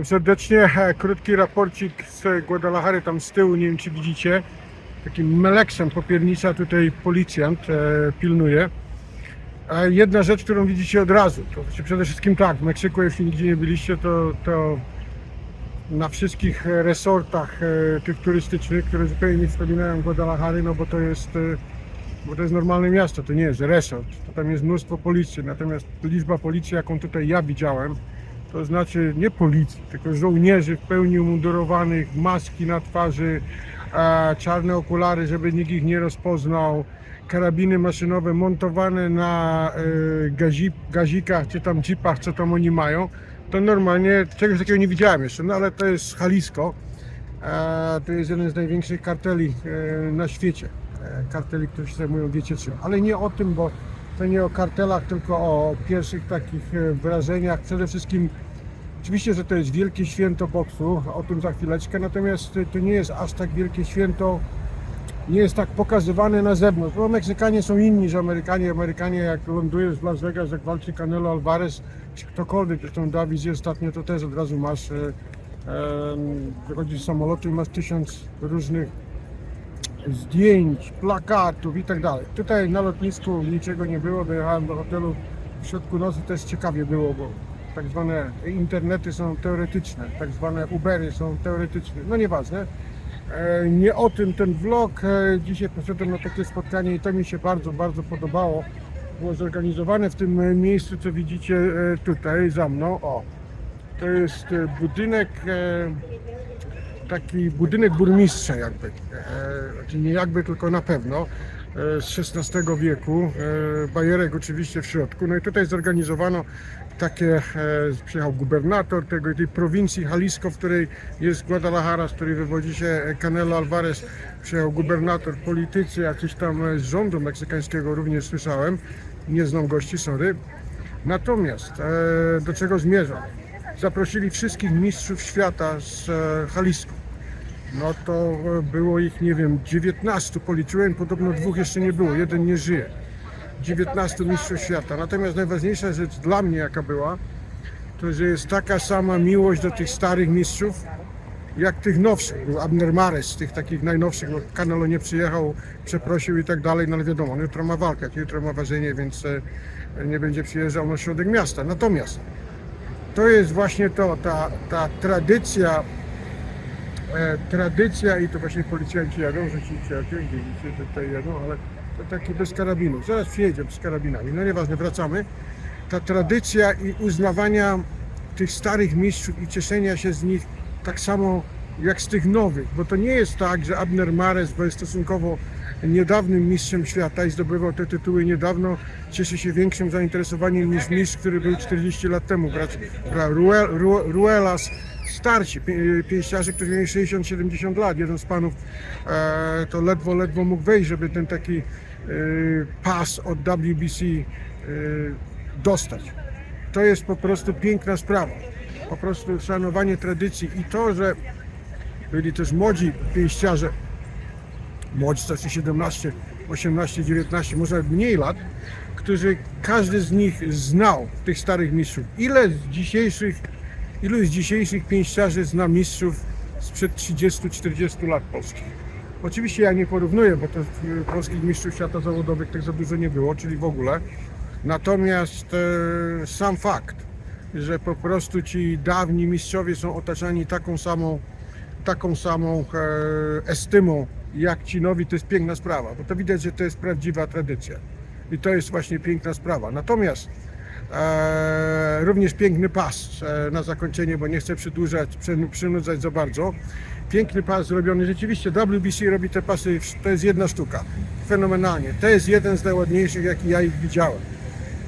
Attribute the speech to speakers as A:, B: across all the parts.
A: Witam serdecznie. E, Krótki raporcik z Guadalajary, tam z tyłu, nie wiem czy widzicie. Takim meleksem popiernicza tutaj policjant e, pilnuje. Jedna rzecz, którą widzicie od razu, to znaczy przede wszystkim tak, w Meksyku, jeśli nigdzie nie byliście, to, to na wszystkich resortach e, tych turystycznych, które zupełnie nie wspominają Guadalajary, no bo to jest, e, bo to jest normalne miasto, to nie jest resort, to tam jest mnóstwo policji, natomiast liczba policji, jaką tutaj ja widziałem, to znaczy nie policji, tylko żołnierzy w pełni umundurowanych, maski na twarzy, e, czarne okulary, żeby nikt ich nie rozpoznał, karabiny maszynowe montowane na e, gazi, gazikach czy tam jeepach, co tam oni mają, to normalnie czegoś takiego nie widziałem jeszcze, no ale to jest Jalisco. E, to jest jeden z największych karteli na świecie. Karteli, które się zajmują wiecie czym. Ale nie o tym, bo to nie o kartelach, tylko o pierwszych takich e, wrażeniach. Przede wszystkim Oczywiście, że to jest wielkie święto boksu, o tym za chwileczkę, natomiast to nie jest aż tak wielkie święto, nie jest tak pokazywane na zewnątrz, bo Meksykanie są inni niż Amerykanie. Amerykanie jak lądujesz w Las Vegas, jak walczy Canelo Alvarez, czy ktokolwiek, zresztą Dawid ostatnio to też od razu masz, e, e, wychodzisz z samolotu i masz tysiąc różnych zdjęć, plakatów i tak dalej. Tutaj na lotnisku niczego nie było, dojechałem do hotelu w środku nocy, też ciekawie było, bo tak zwane internety są teoretyczne, tak zwane Ubery są teoretyczne, no nieważne. E, Nie o tym ten vlog. E, Dzisiaj poszedłem na takie spotkanie i to mi się bardzo, bardzo podobało. Było zorganizowane w tym miejscu, co widzicie e, tutaj za mną. O, to jest budynek, taki budynek burmistrza jakby. E, Znaczy nie jakby, tylko na pewno e, z XVI wieku. e, Bajerek oczywiście w środku. No i tutaj zorganizowano takie, przyjechał gubernator tego, tej prowincji Jalisco, w której jest Guadalajara, z której wywodzi się Canelo Alvarez. Przyjechał gubernator, politycy, jakiś tam z rządu meksykańskiego również słyszałem. Nie znam gości, sorry. Natomiast do czego zmierzam? Zaprosili wszystkich mistrzów świata z Jalisco. No to e, było ich, nie wiem, 19 policzyłem, podobno dwóch jeszcze nie było, jeden nie żyje. 19 mistrzów świata. Natomiast najważniejsza rzecz dla mnie jaka była, to że jest taka sama miłość do tych starych mistrzów, jak tych nowszych. Był Abner Mares, tych takich najnowszych, bo Canelo nie przyjechał, przeprosił i tak dalej, no ale wiadomo, on jutro ma walkę, jutro ma ważenie, więc e, nie będzie przyjeżdżał na środek miasta. Natomiast to jest właśnie to, ta, ta tradycja, e, tradycja i to właśnie policjanci jadą, rzeczywiście, jak widzicie, że tutaj jadą, ale to taki bez karabinów. Zaraz przyjedziemy z karabinami, no nieważne, wracamy. Ta tradycja i uznawania tych starych mistrzów i cieszenia się z nich tak samo jak z tych nowych, bo to nie jest tak, że Abner Mares, bo jest stosunkowo niedawnym mistrzem świata i zdobywał te tytuły niedawno, cieszy się większym zainteresowaniem niż mistrz, który był 40 lat temu. Ru- Ruelas, starsi pięściarze, którzy mieli 60-70 lat. Jeden z panów e, to ledwo, ledwo mógł wejść, żeby ten taki e, pas od WBC e, dostać. To jest po prostu piękna sprawa. Po prostu szanowanie tradycji i to, że byli też młodzi pięściarze, młodzi, tacy 17, 18, 19, może mniej lat, którzy każdy z nich znał tych starych mistrzów. Ile z dzisiejszych, ilu z dzisiejszych pięściarzy zna mistrzów sprzed 30-40 lat polskich? Oczywiście ja nie porównuję, bo to y, polskich mistrzów świata zawodowych tak za dużo nie było, czyli w ogóle. Natomiast e, sam fakt, że po prostu ci dawni mistrzowie są otaczani taką samą, taką samą e, estymą jak ci nowi, to jest piękna sprawa, bo to widać, że to jest prawdziwa tradycja. I to jest właśnie piękna sprawa. Natomiast e, również piękny pas e, na zakończenie, bo nie chcę przedłużać, przy- przynudzać za bardzo. Piękny pas zrobiony, rzeczywiście WBC robi te pasy, to jest jedna sztuka, fenomenalnie. To jest jeden z najładniejszych, jaki ja ich widziałem.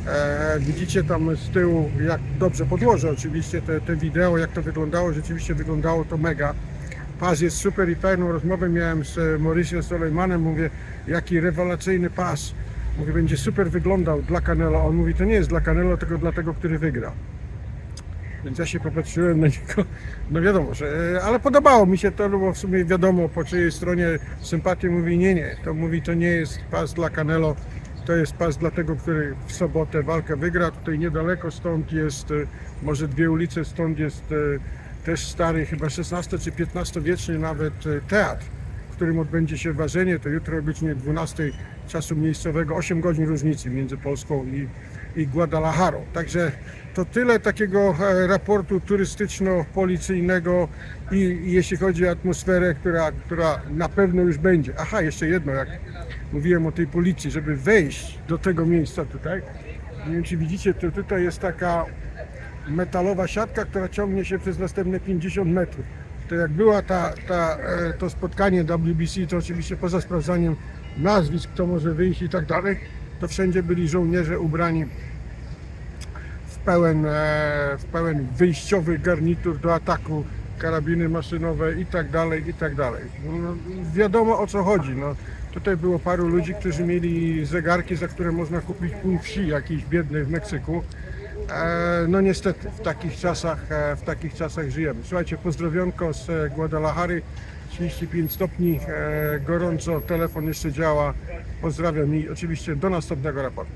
A: E, widzicie tam z tyłu, jak dobrze podłożę oczywiście te, te wideo, jak to wyglądało, rzeczywiście wyglądało to mega. Pas jest super i fajną rozmowę miałem z Mauriciem Solejmanem, mówię, jaki rewelacyjny pas. Mówię, będzie super wyglądał dla Canelo. On mówi, to nie jest dla Canelo, tylko dla tego, który wygra. Więc ja się popatrzyłem na niego, no wiadomo, że, e, ale podobało mi się to, bo w sumie wiadomo po czyjej stronie sympatii mówi nie, nie, to mówi to nie jest pas dla Canelo, to jest pas dla tego, który w sobotę walkę wygra. Tutaj niedaleko stąd jest, e, może dwie ulice stąd jest też stary, chyba XVI czy XV wieczny nawet e, teatr, którym odbędzie się ważenie. To jutro o godzinie 12 czasu miejscowego, 8 godzin różnicy między Polską i, i Guadalajarą. Także to tyle takiego e, raportu turystyczno-policyjnego i, i jeśli chodzi o atmosferę, która, która na pewno już będzie. Aha, jeszcze jedno, jak mówiłem o tej policji, żeby wejść do tego miejsca tutaj, nie wiem czy widzicie, to tutaj jest taka metalowa siatka, która ciągnie się przez następne 50 metrów. To jak była ta, ta, e, to spotkanie WBC, to oczywiście poza sprawdzaniem nazwisk, kto może wyjść i tak dalej, to wszędzie byli żołnierze ubrani w pełen, e, w pełen wyjściowy garnitur do ataku, karabiny maszynowe i tak dalej, i tak dalej. No, wiadomo o co chodzi. No, tutaj było paru ludzi, którzy mieli zegarki, za które można kupić pół wsi jakiejś biednej w Meksyku. E, No niestety, w takich czasach, e, w takich czasach żyjemy. Słuchajcie, pozdrowionko z e, Guadalajary, 35 stopni, gorąco, telefon jeszcze działa. Pozdrawiam i oczywiście do następnego raportu.